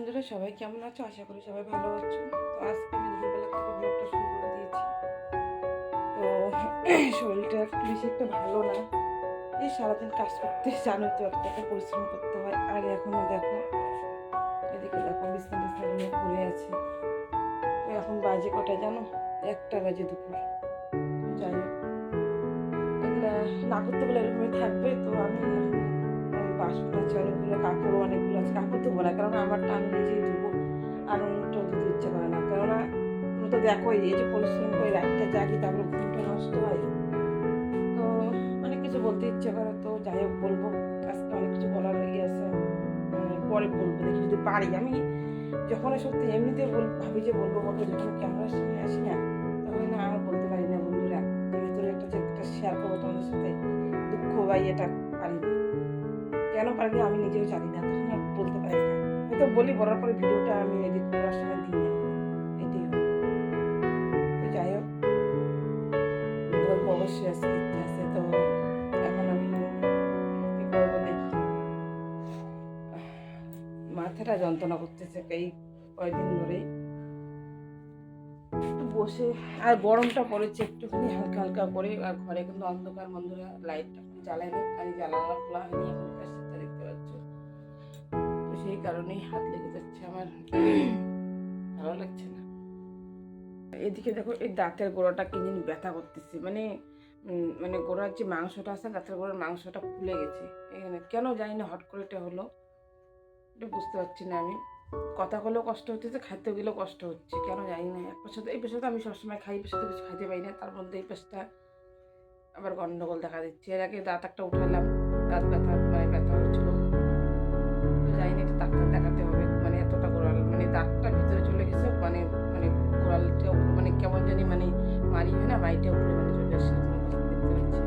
সবাই কেমন আছো? আশা করি সবাই ভালো আছো। তো আজকে আমি দুপুরবেলা থেকে ব্লগটা শুরু করে দিয়েছি। তো শরীরটা একটু বেশি একটা ভালো না। এই সারাদিন কাজ করতে জানো তো একটা পরিশ্রম করতে হয়। আর এখনও দেখো, এদিকে দেখো বিছনা বিছনা নিয়ে পড়ে আছে। তো এখন বাজে কটা জানো? একটা বাজে দুপুর। যাই হোক। না করতে বলে এরকমই থাকবে, তো আমি বাসনটা আছে অনেকগুলো কাপড় অনেকগুলো আছে কাপড় ধোবো না কারণ আমারটা আমি নিজেই ধুবো, আর অন্যটা ধুতে ইচ্ছে করে না, কেননা তুমি তো দেখো, এই যে পরিশ্রম করে রাখতে জাগি, তারপরে ঘুমটা নষ্ট হয়। তো অনেক কিছু বলতে ইচ্ছে করে, তো যাই হোক বলব, আজকে অনেক কিছু বলার লেগে আছে পরে বলব, দেখি যদি পারি। আমি যখন সত্যি এমনিতে বল, ভাবি যে বলব বলব যখন ক্যামেরার সামনে আসি না, তখন না আর বলতে পারি না, বন্ধুরা ভেতরে একটা একটা শেয়ার করব তোমাদের সাথে, দুঃখ বা এটা। না নিজেও জানি না, তখন আর বলতে পারি না। হয়তো বলি, বলার পরে ভিডিওটা আমি এডিট করার সময় দিই। না এটাই হয়। তো যাই হোক বলব অবশ্যই আজকে ইচ্ছে আছে, তো এখন আমি কি করব দেখি। মাথাটা যন্ত্রণা করতেছে এই কয়েকদিন ধরেই। বসে, আর গরমটা পড়েছে একটুখানি, হালকা হালকা করে, আর ঘরে কিন্তু অন্ধকার বন্ধুরা লাইটটা জ্বালায়নি আর এই জানালা খোলা হয়নি, এখন কারণেই হাত লেগে যাচ্ছে আমার। ভালো লাগছে না। এদিকে দেখো এই দাঁতের গোড়াটা কি জানি ব্যথা করতেছে। মানে মানে গোড়ার যে মাংসটা আছে, দাঁতের গোড়ার মাংসটা ফুলে গেছে। এখানে কেন জানি না হট করে এটা হলো। এটা বুঝতে পারছি না আমি। কথা বলেও কষ্ট হচ্ছে, খাইতে গেলেও কষ্ট হচ্ছে। কেন জানি না। এক পাশে এই পাশে তো আমি সবসময় খাই, এই পাশে তো কিছু খাইতে পারি না। তার মধ্যে এই পাশটা আবার গন্ডগোল দেখা দিচ্ছে। এর আগে দাঁত একটা উঠালাম, দাঁত ব্যথা। মারি হয় না বাড়িটা উপরে মানে চলে আসছে দেখতে পাচ্ছি।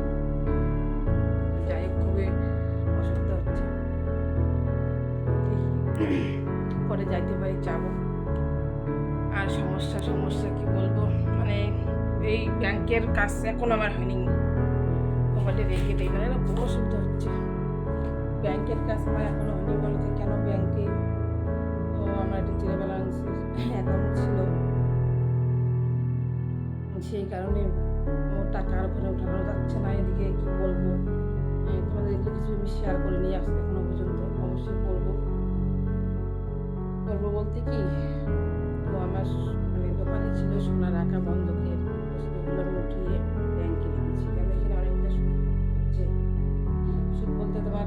যাই হোক, খুবই অসুবিধা হচ্ছে। দেখি পরে যাইতে পারি, যাব। আর সমস্যা সমস্যা কি বলব? মানে এই ব্যাংকের কাজ এখন আমার হয়নি। মোবাইলটা রেখে দিই মানে খুব অসুবিধা হচ্ছে। ব্যাংকের কাজ আমার এখনও হয়নি বলতে কেন ব্যাংকে? আমার একটা জিরো ব্যালেন্সের অ্যাকাউন্ট ছিল। সেই কারণে ও টাকা আর ওখানে উঠানো যাচ্ছে না। এদিকে কি বলব? তোমাদের এগুলো কিছু আমি শেয়ার করে নিয়ে আসতে এখনও পর্যন্ত। অবশ্যই করব। করব বলতে কি, তো আমার মানে দোকানে ছিল সোনা রাখা বন্ধকের তো সেগুলো আমি উঠিয়ে ব্যাংকে রেখেছি। কেন এখানে অনেকটা সুদ হচ্ছে। সুদ বলতে তোমার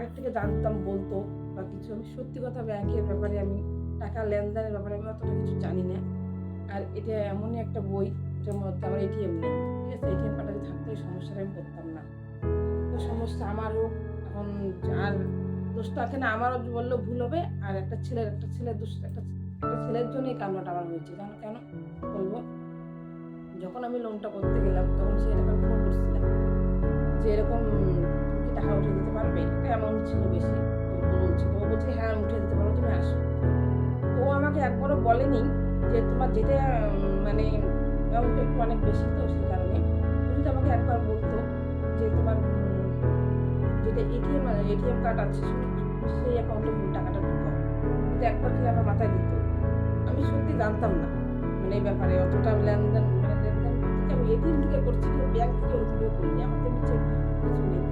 আগের থেকে জানতাম বলতো বা কিছু। আমি সত্যি কথা ব্যাংকের ব্যাপারে আমি টাকা লেনদেনের ব্যাপারে আমি অতটা কিছু জানি না। আর এটা এমনই একটা বই যেটার মধ্যে আমার এটিএম নেই। ঠিক আছে? এটিএম কার্ডটা যদি থাকতো সমস্যাটা আমি করতাম না। তো সমস্যা আমারও এখন আর দোষটা না আমারও বললেও ভুল হবে, আর একটা ছেলের একটা ছেলের দোষ, একটা একটা ছেলের জন্য এই কান্নাটা আমার হয়েছে। কারণ কেন? বলব? যখন আমি লোনটা করতে গেলাম, তখন সে এরকম ফোন করছিলাম যে এরকম টাকা উঠে দিতে পারবে? অ্যামাউন্ট ছিল বেশি বলছিল ও বলছে হ্যাঁ উঠে দিতে পারব, তুমি আসো। ও আমাকে একবারও বলেনি যে তোমার যেটা মানে অ্যামাউন্টটা একটু অনেক বেশি তো সেই কারণে। যদি আমাকে একবার বলতো যে তোমার যেটা এটিএম এটিএম কার্ড আছে, সেই অ্যাকাউন্টে টাকাটা ঢুকাও। কিন্তু একবার খেলে আমার মাথায় দিত। আমি সত্যি জানতাম না মানে এই ব্যাপারে অতটা লেনদেন মানে লেনদেন আমি এটিএম থেকে করছি কিন্তু ব্যাংক থেকে ওইভাবে করিনি। আমার তো নিচে কিছু নেই।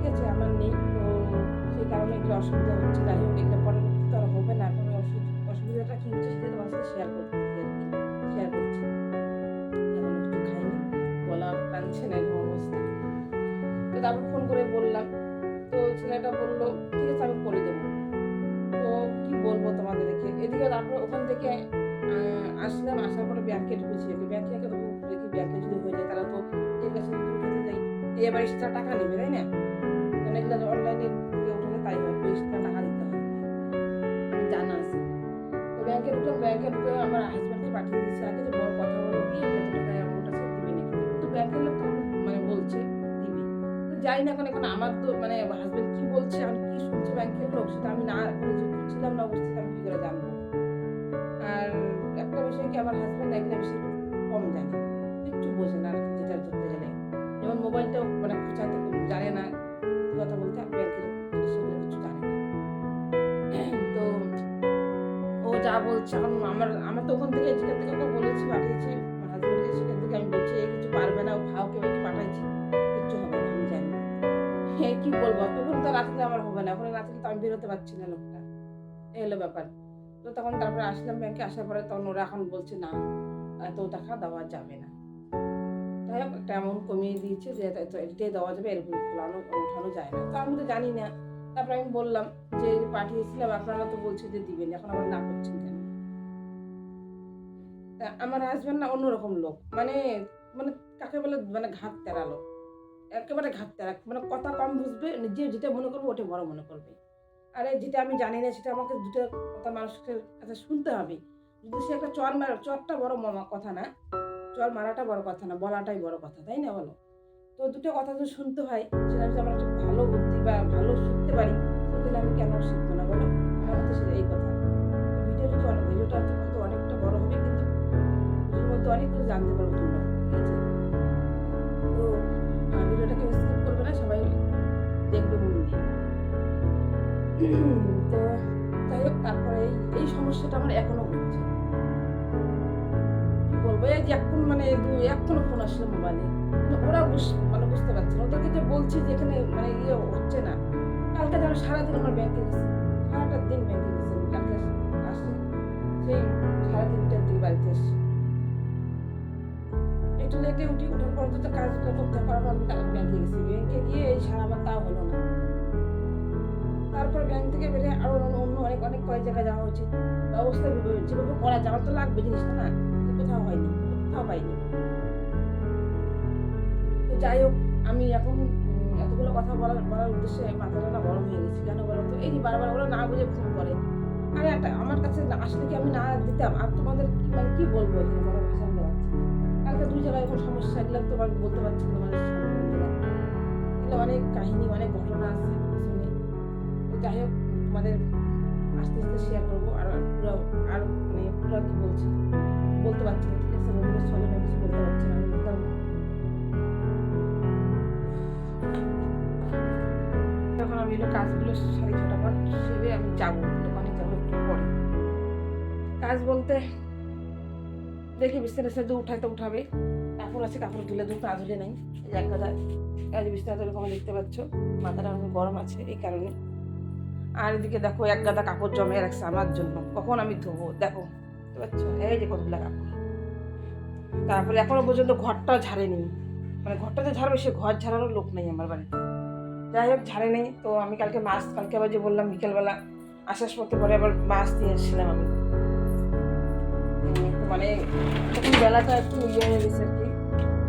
ঠিক আছে, আমার নেই। তো সেই কারণে এগুলো অসুবিধা হচ্ছে। যাই হোক এগুলো পরবর্তীতে আর হবে না। এখন অসুবিধা, অসুবিধাটা কি হচ্ছে সেটা তোমার সাথে শেয়ার করতেছি আর কি। শেয়ার করছি। এখন একটু খাইনি। গলা টানছে না, এরকম অবস্থা। তো তারপর ফোন করে বললাম। তো ছেলেটা বলল, ঠিক আছে, আমি করে দেবো। তো কি বলব তোমাদেরকে? এদিকে তারপর ওখান থেকে আসলাম। আসার পরে ব্যাংকে ঢুকেছি। ব্যাংকে একে দেখি ব্যাংকে যদি হয়ে যায় তারা তো এর কাছে যাই। এবার এক্সট্রা টাকা নেবে, তাই না? এগুলো অনলাইনে উঠালে তাই হয় এক্সট্রা টাকা দিতে হয়। জানা আছে। তো ব্যাংকে ঢুকলাম ব্যাংকে ঢুকে আমার হাজব্যান্ডকে পাঠিয়ে দিয়েছে। আগে যে বড় কথা বলো কি যত টাকা অ্যামাউন্ট আছে দিবে নাকি তো ব্যাংকের লোক মানে বলছে, দিবে। যাই না এখন এখন আমার তো মানে হাজব্যান্ড কি বলছে, আমি কি শুনছি ব্যাংকের লোক, সেটা আমি না ছিলাম না, অবস্থিত আমি কি করে জানব? আর একটা বিষয় কি, আমার হাজব্যান্ড একটা বিষয় কম জানে। কিচ্ছু বোঝে না যেটা ধরতে গেলে যেমন মোবাইলটাও মানে খোঁচাতে জানে না। যা বলছে এখন আমার আমার তো ওখান থেকে যেখান থেকে ওকে বলেছি, পাঠিয়েছি। আমার সেখান থেকে আমি বলছি এই কিছু পারবে না, ও ভাওকে ওকে পাঠাইছি। কিচ্ছু হবে না, আমি জানি হ্যাঁ কি বলব, তখন তো রাত্রে আমার হবে না, এখন রাত্রে তো আমি বেরোতে পারছি না লোকটা। এই হলো ব্যাপার। তো তখন তারপরে আসলাম ব্যাংকে, আসার পরে তখন ওরা এখন বলছে, না, এত টাকা দেওয়া যাবে না। হোক, একটা অ্যামাউন্ট কমিয়ে দিয়েছে, যে এটাই দেওয়া যাবে, এরকম উঠানো যায় না। তো আমি তো জানি না তারপরে আমি বললাম যে পাঠিয়েছিলাম, আপনারা তো বলছে যে দিবেন, এখন আবার না করছেন কেন? আমার হাজব্যান্ড না অন্যরকম লোক মানে মানে কাকে বলে মানে ঘাত তেরালো একেবারে ঘাট তেরা মানে কথা কম বুঝবে, নিজে যেটা মনে করবে ওটা বড় মনে করবে। আরে যেটা আমি জানি না, সেটা আমাকে দুটো কথা মানুষের কাছে শুনতে হবে। যদি সে একটা চর মার, চরটা বড় কথা না, চর মারাটা বড় কথা না, বলাটাই বড় কথা, তাই না বলো? তো দুটো কথা যদি শুনতে হয়, সেটা যদি আমার একটা ভালো বুদ্ধি বা ভালো শিখতে পারি? সেখানে আমি কেন শিখব না? বলো, আমার মধ্যে সেটা এই কথা। ভিডিও যদি অনেক, ভিডিওটা হয়তো অনেকটা বড় হবে, কিন্তু মধ্যে অনেক কিছু জানতে পারব তোমরা, ঠিক আছে? তো ভিডিওটাকে স্কিপ করবে না, সবাই দেখবে মন দিয়ে। তো যাই হোক, তারপরে এই সমস্যাটা আমার এখনও হচ্ছে। বলব, এই যে এখন মানে দু, এখনও ফোন আসলো মোবাইলে ওরা মানে বুঝতে পারছে না। ওদেরকে যে বলছি যে এখানে মানে ইয়ে হচ্ছে না। কালকে যেন সারাদিন আমার ব্যাংকে গেছে। সারাটা দিন ব্যাংকে গেছে। কালকে আসছি, সেই সাড়ে তিনটার দিকে বাড়িতে এসছি একটু লেটে উঠি, উঠার পর তো কাজগুলো করতে পারব, আমি ব্যাংকে গেছি। ব্যাংকে গিয়ে এই সারা আমার তাও হলো না। তারপর ব্যাংক থেকে বেরিয়ে আরও অন্য অনেক অনেক কয়েক জায়গায় যাওয়া উচিত ব্যবস্থা যেভাবে- করা যাওয়ার তো লাগবে জিনিসটা না। কোথাও হয়নি, কোথাও পাইনি। তো যাই হোক, আমি এখন এতগুলো কথা বলার বলার উদ্দেশ্যে মাথাটা গরম হয়ে গেছি। কেন বলো তো? এই যে বারবার ওরা না বুঝে ফোন করে। আরে একটা আমার কাছে আসলে কি আমি না দিতাম? আর তোমাদের মানে কি বলব এখানে বলো ভাষা আমি কালকে দুই জায়গায় এখন সমস্যা এগুলো তোমার বলতে পারছি সামনে। এগুলো অনেক কাহিনী, অনেক ঘটনা আছে শুনে যাই হোক, তোমাদের আস্তে আস্তে শেয়ার করব। আর পুরো, আর মানে পুরো কি বলছি? বলতে পারছি না, ঠিক আছে? বন্ধুরা চলে না, কিছু বলতে পারছি না। আমি এলো কাজগুলো সাড়ে ছটা পর সেরে আমি যাব, দোকানে যাব একটু পরে। কাজ বলতে দেখি বিছানা সাথে উঠাইতে উঠাবে। কাপড় আছে, কাপড় তুলে দুটো কাজ হলে নাই। এক গাদা কাজ বিছানা এরকম দেখতে পাচ্ছ, মাথাটা অনেক গরম আছে এই কারণে। আর এদিকে দেখো এক গাদা কাপড় জমে রাখছে আমার জন্য, কখন আমি ধোবো? দেখো বুঝতে পারছ এই যে কতগুলো কাপড়। তারপরে এখনও পর্যন্ত ঘরটাও ঝাড়েনি। মানে ঘরটা যে ঝাড়বে, সে ঘর ঝাড়ানোর লোক নেই আমার বাড়িতে। যাই হোক ঝাড়ে নেই। তো আমি কালকে মাছ, কালকে আবার যে বললাম বিকেলবেলা, আসার পথে পরে আবার মাছ দিয়ে এসেছিলাম আমি। মানে তখন বেলাটা একটু ইয়ে হয়ে গেছে আর কি,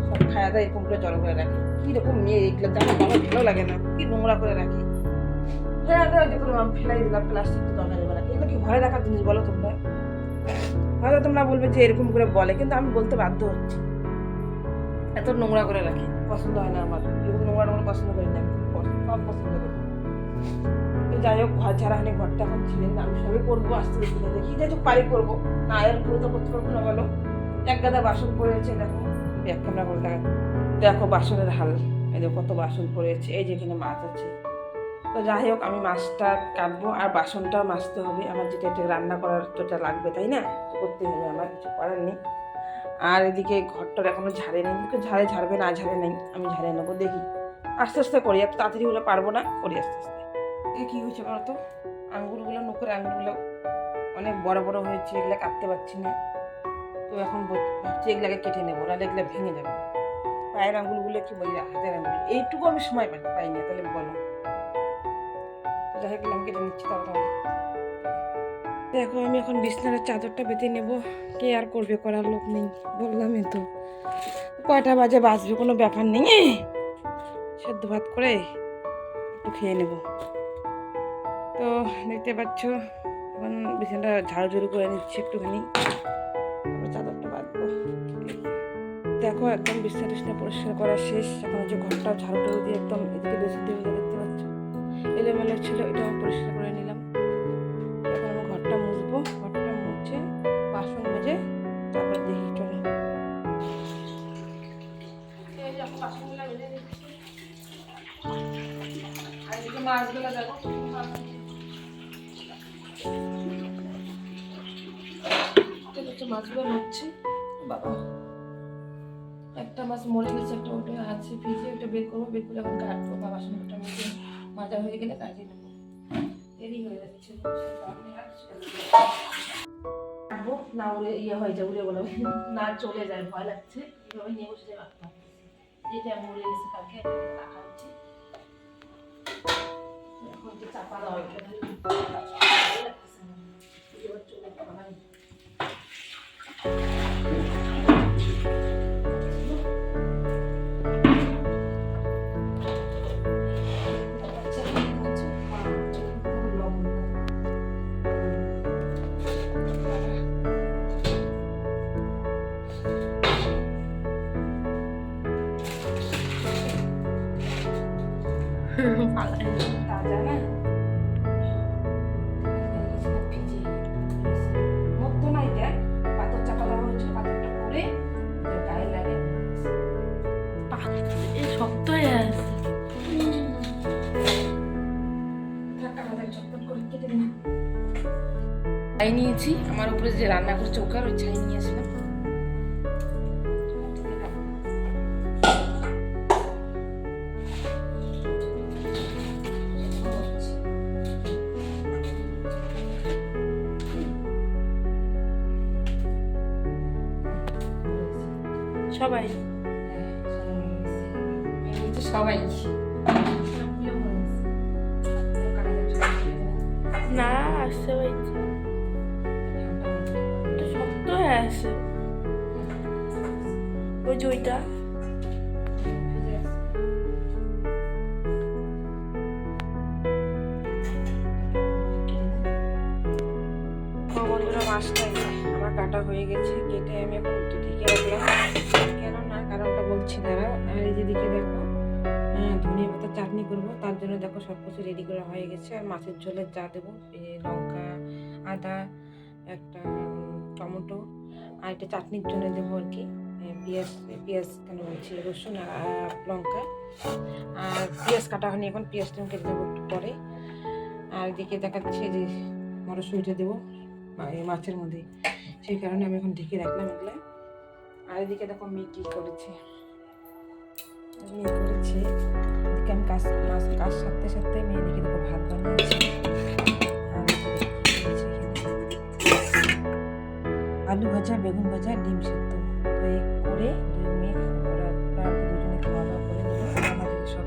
সব খায়া দাওয়া এরকম করে জড়ো করে রাখি। কীরকম মেয়ে এগুলো জানো আমার ভালো লাগে না, কি নোংরা করে রাখি। হ্যাঁ দাও দেখুন আমি ফেলাই দিলাম, প্লাস্টিক তো দরকার হবে না এগুলো কি ঘরে রাখার জিনিস বলো তোমরা? হয়তো তোমরা বলবে যে এরকম করে বলে, কিন্তু আমি বলতে বাধ্য হচ্ছি। এত নোংরা করে রাখি, পছন্দ হয় না আমার। এরকম নোংরা নোংরা পছন্দ করি না সব পছন্দ করি তো যাই হোক, ঘর ছাড়া হানি ঘরটা এখন ছিলেন আমি সবই করব, আস্তে আস্তে দেখি। যাই হোক পারি করব। না, এর পুরো তো করতে পারব না, বলো। এক গাদা বাসন পড়েছে দেখো। ব্যাক ক্যামেরা করে দেখা দেখো, বাসনের হাল এই দেখো, কত বাসন পড়েছে এই যেখানে মাছ আছে। তো যাই হোক, আমি মাছটা কাটবো। আর বাসনটাও মাজতে হবে। আমার যেটা এটা রান্না করার যেটা লাগবে, তাই না? করতে হবে, আমার কিছু করার নেই। আর এদিকে ঘরটার এখনও ঝাড়ে নেই। ঝাড়ে ঝাড়বে, না ঝাড়ে নেই। আমি ঝাড়ে নেব, দেখি। আস্তে আস্তে করি, এত তাড়াতাড়ি হলে পারব না, করি আস্তে আস্তে। এ কী হয়েছে বলো তো? আঙুলগুলো নুকুর আঙুলগুলো অনেক বড় বড় হয়েছে, এগুলো কাটতে পারছি না। তো এখন ভাবছি এগুলাকে কেটে নেব, নাহলে এগুলো ভেঙে যাবে। পায়ের আঙুলগুলো কি বলি, হাতের আঙুল এইটুকু আমি সময় পাই পাই না, তাহলে বলো। যাই হোক আমি কেটে নিচ্ছি, তারপর দেখো, আমি এখন বিছনার চাদরটা বেঁধে নেব। কে আর করবে, করার লোক নেই, বললামই তো। কয়টা বাজে, বাজবে, কোনো ব্যাপার নেই। সেদ্ধ ভাত করে একটু খেয়ে নেব। তো দেখতে পাচ্ছ, এখন বিছানাটা ঝাড়ু ঝুড়ু করে নিচ্ছি একটুখানি। চাদরটা বাঁধবো। দেখো, একদম বিছনা টিছনা পরিষ্কার করা শেষ। এখন হচ্ছে ঘরটা ঝাড়ু টাড়ু দিয়ে একদম এদিকে বেশি দেখতে পাচ্ছ। এলোমেলো ছিল, এটাও পরিষ্কার করে নিলাম। মাছগুলো মারছি বাবা। একটা মাছ মরে গেছে, একটা ওটা আছে ভিজে ওটা বের করব, বের করে এখন কাটবো। বা বাসন কোটা মেজে মাজা হয়ে গেলে কাটিয়ে নেব। দেরি হয়ে যাচ্ছে। কাটবো, না বলে ইয়ে হয়ে যায়, উড়ে বলে না চলে যায়, ভয় লাগছে। এইভাবে নিয়ে বসে যায় রাখতে হবে যেটা মরে গেছে কালকে তো চাপা দেওয়া চলে যাবে Thank you. ছাই নিয়েছি। আমার উপরে যে রান্না করছে ওকার ওই ছাই নিয়েছিলাম সবাই? সবাই। না আসতে আছে ওই যে ওইটা। বন্ধুরা মাছটা আমার কাটা হয়ে গেছে। কেটে আমি এখন একটু ঢেকে রাখলাম। কেন না কারণটা বলছি দাঁড়া আর এই যে দিকে দেখো হ্যাঁ ধনিয়া পাতা চাটনি করব। তার জন্য দেখো সব কিছু রেডি করা হয়ে গেছে। আর মাছের ঝোলের যা দেবো লঙ্কা, আদা, একটা টমেটো। আর একটা চাটনির জন্য দেবো আর কি পেঁয়াজ পেঁয়াজ কেন বলছি, রসুন আর লঙ্কা। আর পেঁয়াজ কাটা হয়নি এখন পেঁয়াজটা আমি কেটে দেবো একটু পরে। আর এদিকে দেখাচ্ছে যে মটরশুঁটিটা দেবো মাছের মধ্যে। সেই কারণে আমি এখন ঢেকে রাখলাম এগুলা। আর এদিকে দেখো মেয়ে কী করেছে। মেয়ে করেছে। এদিকে আমি কাজ কাজ সারতে সারতে মেয়ে এদিকে দেখো ভাত বানিয়েছে। আলু ভাজা, বেগুন ভাজা, ডিম সেদ্ধ। তো এই করে দুই মেয়ে ওরা কি দুজনে খাওয়া দাওয়া করে আমাদের সব।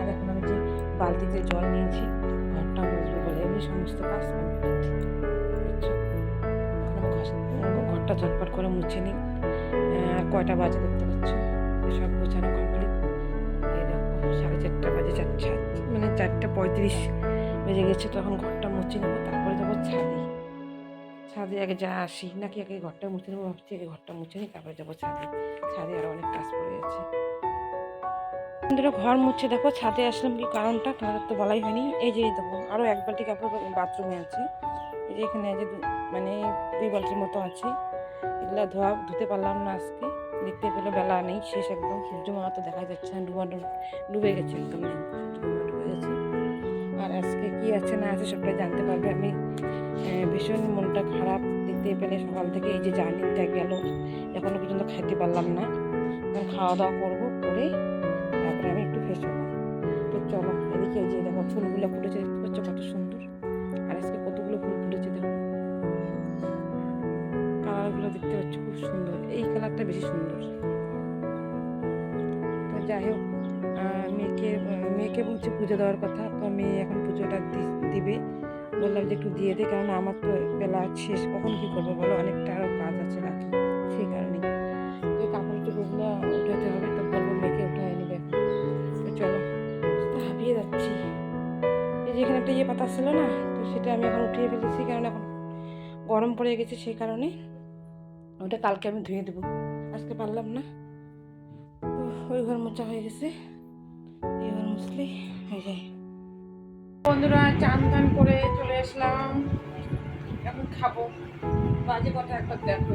আর এখন আমি যে বালতিতে জল নিয়েছি, ঘরটা মুছবো বলে এমনি সমস্ত কাজ আমি ঘরটা ঝটপট করে মুছে নিই। আর কয়টা বাজে দেখতে পাচ্ছ? সব গোছানো কমপ্লিট। সাড়ে চারটা বাজে চারটে মানে চারটে পঁয়ত্রিশ বেজে গেছে। তখন ঘরটা মুছে নেব, তারপরে যাব ছাদে। ছাদে আগে যা আসি, নাকি আগে ঘরটা মুছে নেব? ভাবছি আগে ঘরটা মুছে নিই, তারপরে যাব ছাদে। ছাদে আরও অনেক কাজ পড়ে আছে। ধরো ঘর মুছে, দেখো ছাদে আসলাম কি কারণটা? তোমাদের তো বলাই হয়নি। এই যে দেখো আরও এক বালতি কাপড় বাথরুমে আছে। এই যে এখানে যে মানে দুই বালতির মতো আছে। এগুলো ধোয়া, ধুতে পারলাম না আজকে। দেখতে পেল বেলা নেই, শেষ একদম। সূর্য মামা তো দেখা যাচ্ছে না, ডুবা ডুবে গেছে একদম। ডুবে গেছে। আর আজকে কি আছে না আছে সবটাই জানতে পারবে। আমি ভীষণ মনটা খারাপ। দেখতে পেলে সকাল থেকে এই যে জার্নিটা গেল। এখনও পর্যন্ত খাইতে পারলাম না। এখন খাওয়া দাওয়া করব, করে তারপরে আমি একটু ফ্রেশ হব। তো চলো, এদিকে এই যে দেখো, ফুলগুলো ফুটেছে, দেখতে পাচ্ছ কত সুন্দর। আর আজকে কতগুলো ফুল ফুটেছে দেখো। কালারগুলো দেখতে পাচ্ছ খুব সুন্দর। এই কালারটা বেশি সুন্দর। তো যাই হোক মেয়েকে মেয়েকে বলছে পুজো দেওয়ার কথা। তো মেয়ে এখন পুজোটা দিবে। বললাম যে একটু দিয়ে দে, কারণ আমার তো বেলা শেষ, কখন কী করব বলো? অনেকটা কাজ আছে রাখি সেই কারণে। তো কাপড় চোপড়গুলো উঠাতে হবে, তো বলব মেয়েকে উঠায় নেবে। তো চলো হাঁপিয়ে যাচ্ছি। এই যে এখানে একটা ইয়ে পাতা ছিল না, তো সেটা আমি এখন উঠিয়ে ফেলেছি, কারণ এখন গরম পড়ে গেছে সেই কারণে। ওটা কালকে আমি ধুয়ে দেবো, আজকে পারলাম না। তো ওই ঘর মোচা হয়ে গেছে, এই ঘর মুছলে হয়ে যায়। বন্ধুরা চান টান করে চলে আসলাম। এখন খাব। বাজে কথা একবার দেখো।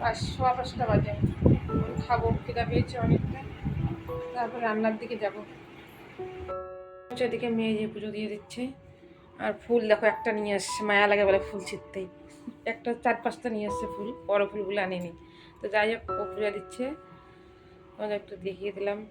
পাঁচ, সোয়া পাঁচটা বাজে। খাব, খিদা পেয়েছে অনেকটা। তারপর রান্নার দিকে যাব। এদিকে মেয়ে যে পুজো দিয়ে দিচ্ছে। আর ফুল দেখো, একটা নিয়ে আসছে। মায়া লাগে বলে ফুল ছিটতেই একটা চার পাঁচটা নিয়ে আসছে ফুল। বড় ফুলগুলো আনেনি। তো যাই হোক, ও পুজো দিচ্ছে। ওদের একটু দেখিয়ে দিলাম।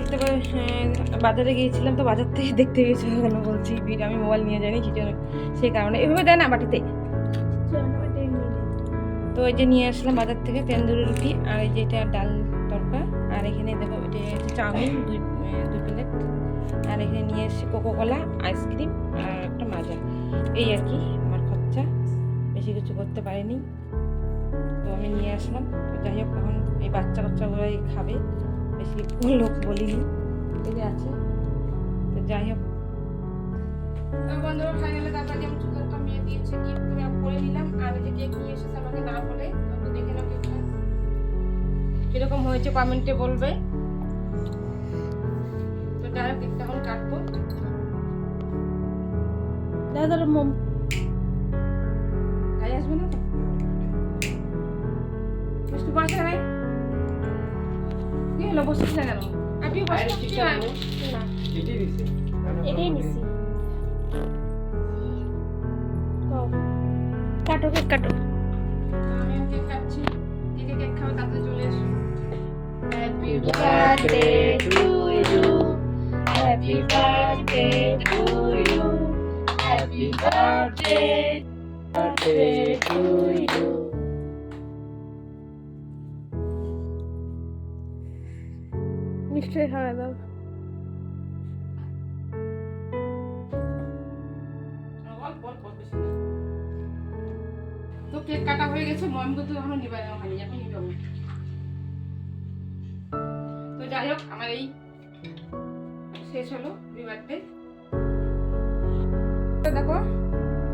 দেখতে হ্যাঁ, বাজারে গিয়েছিলাম তো বাজার থেকে দেখতে গেছি কেন বলছি ভিড় আমি মোবাইল নিয়ে যাইনি সেই জন্য সেই কারণে এভাবে দেয় না বাটিতে। তো এই যে নিয়ে আসলাম বাজার থেকে তেন্দুরি রুটি আর এই যে এটা ডাল তরকা আর এখানে দেখো এটা চাউমিন দুই দুই প্লেট। আর এখানে নিয়ে এসেছি কোকো কোলা আইসক্রিম আর একটা মাজা। এই আর কি আমার খরচা। বেশি কিছু করতে পারিনি। তো আমি নিয়ে আসলাম। যাই হোক এখন এই বাচ্চা কাচ্চাগুলোই খাবে। বেশি লোক বলিনি। এই যে আছে। তো যাই হোক। বন্ধুরা ফাইনালে চুলাটা মেয়ে দিয়েছে গিফট করে করে নিলাম। আর এই যে কেক নিয়ে এসেছে আমাকে না বলে তো দেখে নাও কেকটা কীরকম হয়েছে কমেন্টে বলবে। তো যাই কেকটা এখন কাটবো। দাদার মম। গায়ে আসবে না তো? নাই হলো বসেছিস না কেন আপনি বসে না এটাই নিছি। কাটো কেক কাটো আমি কেক কাটছি কেক তাতে চলে এসো হ্যাপি নিশ্চয়ই খাওয়া দাও। তো কেক কাটা হয়ে গেছে হয়নি তো যাই হোক, আমার এই শেষ হলো দেখো,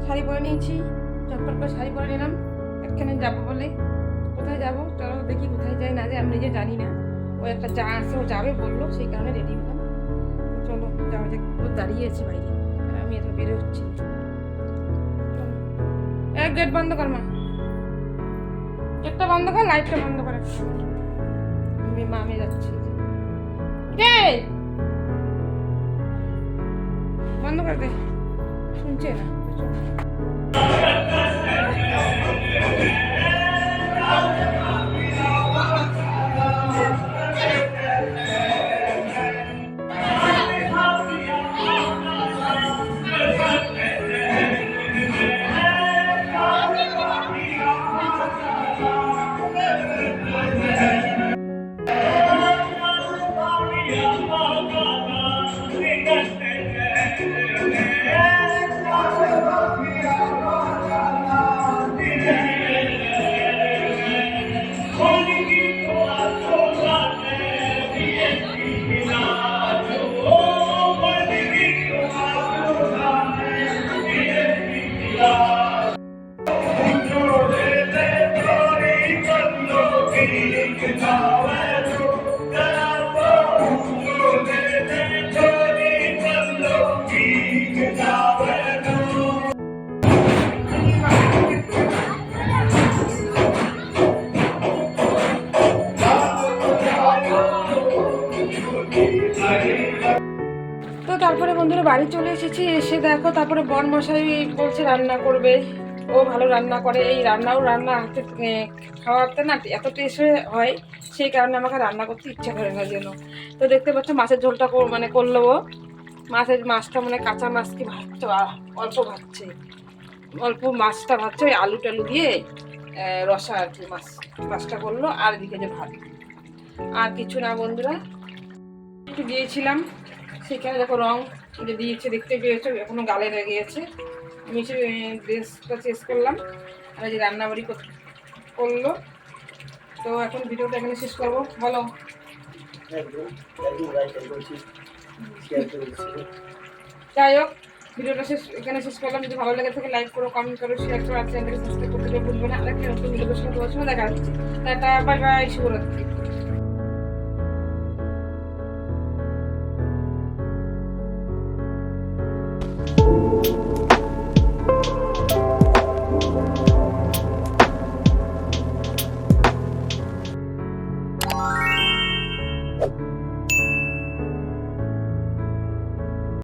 শাড়ি পরে নিয়েছি চপ্পল করে শাড়ি পরে নিলাম। একখানে যাব বলে। কোথায় যাব? চলো দেখি কোথায় যাই, না যাই আমি নিজে জানি না। একটা যা আছে ও যাবে বলল, সেই কারণে রেডি হলাম। চলো, যাওয়া যাক। ও দাঁড়িয়ে আছে বাইরে। আমি এত বেরো হচ্ছি। এক গেট বন্ধ কর মা। গেটটা বন্ধ কর লাইটটা বন্ধ কর আমি মা, আমি যাচ্ছি। কে? বন্ধ করে দে। শুনছে না তো তারপরে বন্ধুরা বাড়ি চলে এসেছি, এসে দেখো তারপরে বর মশাই বলছে রান্না করবে। ও ভালো রান্না করে, এই রান্নাও রান্না হাতে খাওয়াতে না এত টেস্ট হয় সেই কারণে আমাকে রান্না করতে ইচ্ছা করে না যেন। তো দেখতে পাচ্ছ মাছের ঝোলটা মানে করল ও। মাছের মাছটা মানে কাঁচা মাছ কি ভাজছে অল্প ভাজছে। অল্প মাছটা ভাজছে, ওই আলু টালু দিয়ে রসা আর কি মাছ, মাছটা করল, আর এদিকে যে ভাত। আর কিছু না বন্ধুরা। একটু দিয়েছিলাম সেখানে দেখো রং দিয়েছে, দেখতে পেয়েছ, এখনও গালে লেগে গেছে। আমি ড্রেসটা চেঞ্জ করলাম, আর যে রান্নাবাড়ি কর- করল। তো এখন ভিডিওটা এখানে শেষ করব, বলো। যাই হোক, ভিডিওটা শেষ, এখানে শেষ করলাম। যদি ভালো লাগে থাকে লাইক করো কমেন্ট করো শেয়ার করো, আর চ্যানেলকে সাবস্ক্রাইব করতে ভুলবে না। আরেকটা নতুন ভিডিওর সঙ্গে তোমার সঙ্গে দেখা হচ্ছে টাটা বাই বাই শুভরাত্রি।